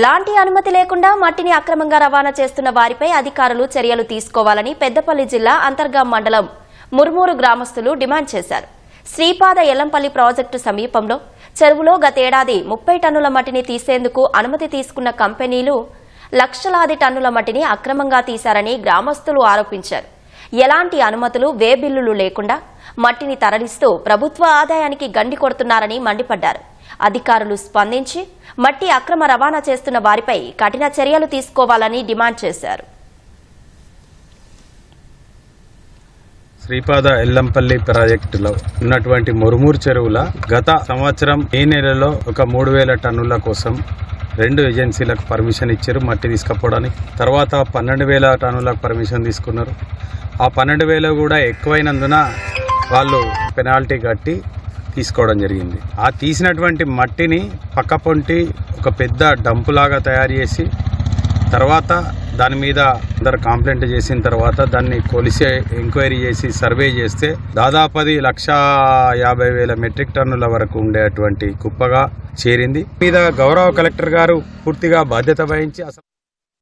ఎలాంటి అనుమతి లేకుండా మట్టిని అక్రమంగా రవాణా చేస్తున్న వారిపై అధికారులు చర్యలు తీసుకోవాలని పెద్దపల్లి జిల్లా అంతర్గాం మండలం ముర్మూరు గ్రామస్తులు డిమాండ్ చేశారు. శ్రీపాద ఎల్లంపల్లి ప్రాజెక్టు సమీపంలో చెరువులో గతేడాది ముప్పై టన్నుల మట్టిని తీసేందుకు అనుమతి తీసుకున్న కంపెనీలు లక్షలాది టన్నుల మట్టిని అక్రమంగా తీశారని గ్రామస్తులు ఆరోపించారు. ఎలాంటి అనుమతులు వే బిల్లులు లేకుండా మట్టిని తరలిస్తూ ప్రభుత్వ ఆదాయానికి గండి కొడుతున్నారని మండిపడ్డారు. అధికారులు స్పందించి మట్టి అక్రమ రవాణా చేస్తున్న వారిపై కఠిన చర్యలు తీసుకోవాలని డిమాండ్ చేశారు. శ్రీపాద ఎల్లంపల్లి ప్రాజెక్టులో ఉన్నటువంటి మురుమూరు చెరువుల గత సంవత్సరం ఈ నెలలో ఒక మూడు వేల టన్నుల కోసం రెండు ఏజెన్సీలకు పర్మిషన్ ఇచ్చారు మట్టి తీసుకపోవడానికి. తర్వాత పన్నెండు వేల టన్నులకు పర్మిషన్ తీసుకున్నారు. ఆ పన్నెండు వేలు కూడా ఎక్కువైనందున వాళ్ళు పెనాల్టీ కట్టి తీసుకోవడం జరిగింది. ఆ తీసినటువంటి మట్టిని పక్క పొంటి ఒక పెద్ద డంపులాగా తయారు చేసి తర్వాత దాని మీద అందరు కంప్లైంట్ చేసిన తర్వాత దాన్ని కొలిసి ఎంక్వైరీ చేసి సర్వే చేస్తే దాదాపది లక్ష యాభై వేల మెట్రిక్ టన్నుల వరకు ఉండేటువంటి కుప్పగా చేరింది. మీద గౌరవ కలెక్టర్ గారు పూర్తిగా బాధ్యత వహించి అసలు